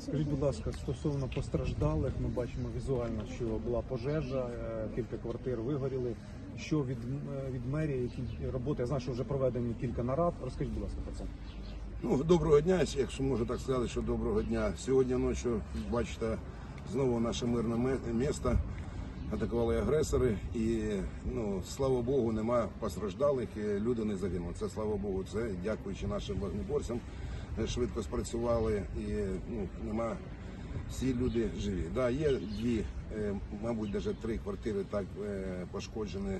Скажіть, будь ласка, стосовно постраждалих, ми бачимо візуально, що була пожежа, е, кілька квартир вигоріли. Що від, е, від мерії, які роботи? Я знаю, що вже проведені кілька нарад. Розкажіть, будь ласка, про це. Ну, доброго дня, якщо можу так сказати, що доброго дня. Сьогодні ночі, бачите, знову наше мирне місто атакували агресори, і ну слава Богу, нема постраждалих, і люди не загинули. Це слава Богу. Це дякуючи нашим вогнеборцям. Е, Швидко спрацювали і ну нема. Всі люди живі. Да, є дві, е, мабуть, навіть три квартири так е, пошкоджені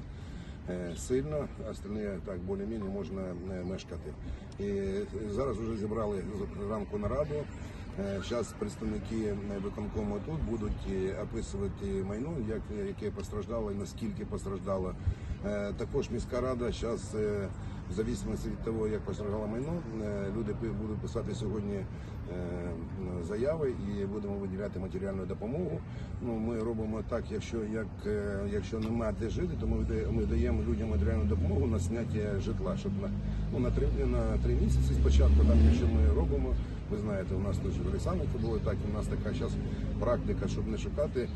сильно, а остальні так більш-менш можна мешкати. І зараз вже зібрали ранку нараду. Зараз представники виконкому тут будуть описувати майно, як яке постраждало і наскільки постраждало. Також міська рада зараз, в зависимості від того, як постраждало майно, люди писати сьогодні е, заяви і будемо виділяти матеріальну допомогу. Ну ми робимо так, якщо як е, якщо немає де жити, то ми ми даємо людям матеріальну допомогу на зняття житла, щоб на ну на три на три місяці спочатку. Там якщо ми робимо, ви знаєте, у нас теж в Олександрівці було так. У нас така зараз практика, щоб не шукати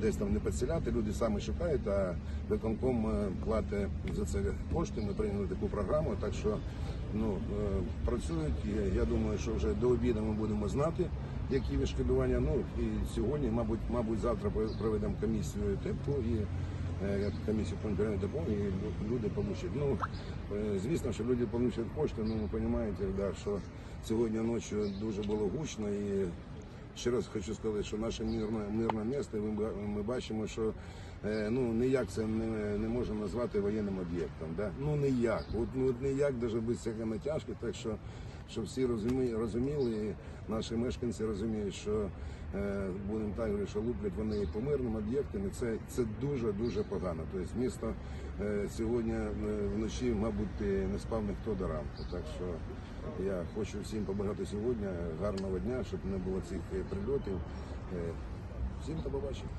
десь там не підселяти. Люди самі шукають, а виконком е, платить за це кошти. Ми прийняли таку програму, так що ну е, працюють. Я думаю, що вже до обіду ми будемо знати, які відшкодування. Ну і сьогодні, мабуть, мабуть, завтра проведемо комісію ТЕПу і е, комісію матеріальній допомоги, і люди получать. Ну е, звісно, що люди получать кошти. Ну ви розумієте, да, що сьогодні ночі дуже було гучно і. Ще раз хочу сказати, що наше мирне мирне місто, ми, ми бачимо, що е, ну ніяк це не, не можна назвати воєнним об'єктом. Да? Ну ніяк. От, ну, ніяк, навіть без всякої натяжки, так що, що всі розумі, розуміли, і наші мешканці розуміють, що е, будемо так говорити, що луплять вони по мирним об'єктам, і це, це дуже дуже погано. Тобто місто е, сьогодні е, вночі, мабуть, не спав ніхто до ранку. Так що я хочу всім побажати сьогодні гарного дня, щоб не було цих прильотів. Всім до побачення.